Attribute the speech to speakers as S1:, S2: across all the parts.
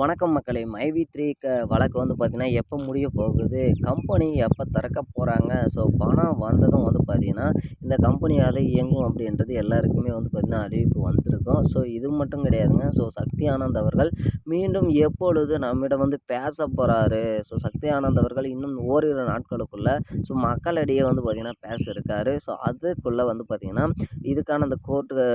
S1: வணக்கம் மக்களே. மைவி த்ரீ க வழக்கு வந்து பார்த்திங்கன்னா எப்போ முடிய போகுது கம்பெனி எப்போ திறக்க போகிறாங்க ஸோ பணம் வந்ததும் வந்து பார்த்தீங்கன்னா இந்த கம்பெனி அதை இயங்கும் அப்படின்றது எல்லாருக்குமே வந்து பார்த்திங்கன்னா அறிவிப்பு வந்திருக்கும். ஸோ இது மட்டும் கிடையாதுங்க. ஸோ சக்தி ஆனந்த் அவர்கள் மீண்டும் எப்பொழுது நம்மிடம் வந்து பேச போகிறாரு ஸோ சக்தி ஆனந்த் அவர்கள் இன்னும் ஓரிரு நாட்களுக்குள்ளே ஸோ மக்களிடையே வந்து பார்த்திங்கன்னா பேச இருக்காரு. ஸோ அதுக்குள்ளே வந்து பார்த்திங்கன்னா இதுக்கான அந்த கோர்ட்டு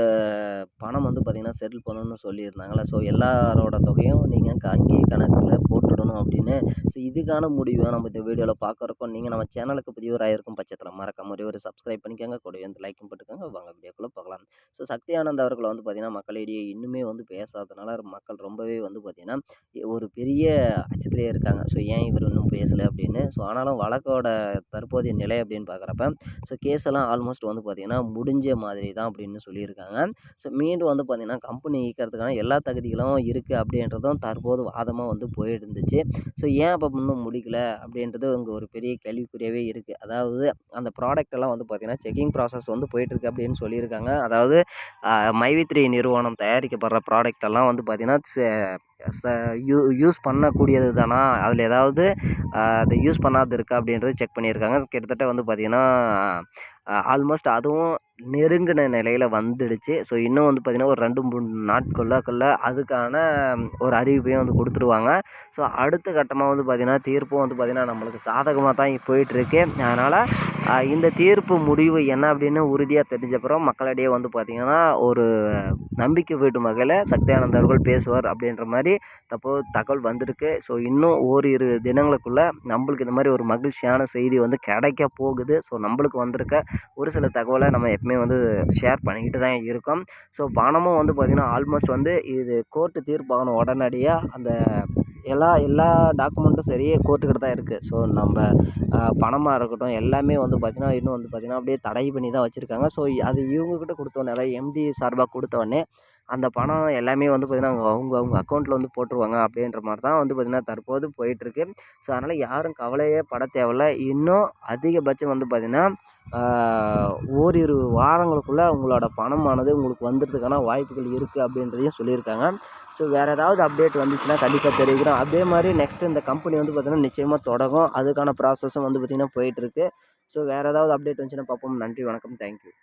S1: பணம் வந்து பார்த்திங்கன்னா செட்டில் பண்ணணும்னு சொல்லியிருந்தாங்களே ஸோ எல்லாரோட தொகையும் நீங்கள் நீங்கள் கணக்கில் பண்ணணும் அப்படின்னு. ஸோ இதுக்கான முடிவை நம்ம இந்த வீடியோவில் பார்க்குறப்போ நீங்கள் நம்ம சேனலுக்கு புதியவராக இருக்கும் பட்சத்தில் மறக்காம ஒரே ஒரு சப்ஸ்கிரைப் பண்ணிக்கோங்க. கூட வந்து லைக்கும் போட்டுக்கோங்க. வாங்க வீடியோக்குள்ளே பார்க்கலாம் ஸோ சக்தி ஆனந்த் அவர்களை வந்து பார்த்திங்கன்னா மக்களிடையே இன்னுமே வந்து பேசாதனால மக்கள் ரொம்பவே வந்து பார்த்திங்கன்னா ஒரு பெரிய அச்சத்திலே இருக்காங்க. ஸோ ஏன் இவர் இன்னும் பேசலை அப்படின்னு? ஸோ ஆனாலும் வழக்கோட தற்போதைய நிலை அப்படின்னு பார்க்குறப்ப ஸோ கேஸ் எல்லாம் ஆல்மோஸ்ட் வந்து பார்த்திங்கன்னா முடிஞ்ச மாதிரி தான் அப்படின்னு சொல்லியிருக்காங்க. ஸோ மீண்டும் வந்து பார்த்திங்கன்னா கம்பெனி ஈக்கிறதுக்கான எல்லா தகுதிகளும் இருக்குது அப்படின்றதும் தற்போது வாதமாக வந்து போயிருந்துச்சு ஸோ ஏன் அப்போ இன்னும் முடிக்கல? அப்படின்றது இங்கே ஒரு பெரிய கேள்விக்குறியாகவே இருக்குது அதாவது அந்த ப்ராடக்ட் எல்லாம் வந்து பார்த்திங்கன்னா செக்கிங் ப்ராசஸ் வந்து போயிட்டுருக்கு அப்படின்னு சொல்லியிருக்காங்க. அதாவது மைவித்ரி நிறுவனம் தயாரிக்கப்படுற ப்ராடக்ட் எல்லாம் வந்து பார்த்திங்கன்னா ச யூ யூஸ் பண்ணக்கூடியது தானா? அதில் ஏதாவது அதை யூஸ் பண்ணாது இருக்கா? அப்படின்றது செக் பண்ணியிருக்காங்க. கிட்டத்தட்ட வந்து பார்த்திங்கன்னா ஆல்மோஸ்ட் அதுவும் நெருங்கின நிலையில் வந்துடுச்சு. ஸோ இன்னும் வந்து பார்த்திங்கன்னா ஒரு ரெண்டு மூணு நாட்களுக்குள்ள அதுக்கான ஒரு அறிவிப்பையும் வந்து கொடுத்துருவாங்க. ஸோ அடுத்த கட்டமாக வந்து பார்த்திங்கன்னா தீர்ப்பும் வந்து பார்த்திங்கன்னா நம்மளுக்கு சாதகமாக தான் போயிட்டுருக்கு. அதனால் இந்த தீர்ப்பு முடிவு என்ன அப்படின்னு உறுதியாக தெரிஞ்சப்பறம் மக்களிடையே வந்து பார்த்திங்கன்னா ஒரு நம்பிக்கை வீட்டும் வகையில் சக்தியானந்த அவர்கள் பேசுவார் அப்படின்ற மாதிரி தப்போ தகவல் வந்திருக்கு. ஸோ இன்னும் ஓரிரு தினங்களுக்குள்ளே நம்மளுக்கு இந்த மாதிரி ஒரு மகிழ்ச்சியான செய்தி வந்து கிடைக்க போகுது. ஸோ நம்மளுக்கு வந்திருக்க ஒரு சில தகவலை நம்ம எல்லாருக்குமே வந்து ஷேர் பண்ணிக்கிட்டு தான் இருக்கோம். ஸோ பணமும் வந்து பார்த்திங்கன்னா ஆல்மோஸ்ட் வந்து இது கோர்ட்டு தீர்ப்பாகணும் உடனடியாக அந்த எல்லா எல்லா டாக்குமெண்ட்டும் சரி கோர்ட்டுக்கிட்ட தான் இருக்குது ஸோ நம்ம பணமாக இருக்கட்டும் எல்லாமே வந்து பார்த்திங்கன்னா இன்னும் வந்து பார்த்திங்கன்னா அப்படியே தடை பண்ணி தான் வச்சுருக்காங்க. ஸோ அது இவங்கக்கிட்ட கொடுத்தோன்னே அதாவது எம்டி சார்பாக கொடுத்தோடனே அந்த பணம் எல்லாமே வந்து பார்த்திங்கன்னா அவங்க அவங்க அக்கௌண்ட்டில் வந்து போட்டுருவாங்க அப்படின்ற மாதிரி தான் வந்து பார்த்திங்கன்னா தற்போது போயிட்டுருக்கு. ஸோ அதனால் யாரும் கவலையே பட தேவையில்ல. இன்னும் அதிகபட்சம் வந்து பார்த்திங்கன்னா ஓரிரு வாரங்களுக்குள்ளே உங்களோட பணமானது உங்களுக்கு வந்துடுறதுக்கான வாய்ப்புகள் இருக்குது அப்படின்றதையும் சொல்லியிருக்காங்க. ஸோ வேறு ஏதாவது அப்டேட் வந்துச்சுன்னா கண்டிப்பாக தெரிவிக்கிறோம் அதே மாதிரி நெக்ஸ்ட்டு இந்த கம்பெனி வந்து பார்த்திங்கன்னா நிச்சயமாக தொடங்கும். அதுக்கான ப்ராசஸும் வந்து பார்த்திங்கன்னா போயிட்டுருக்கு. ஸோ வேறு ஏதாவது அப்டேட் வந்துச்சுன்னா பார்ப்போம். நன்றி வணக்கம். தேங்க்யூ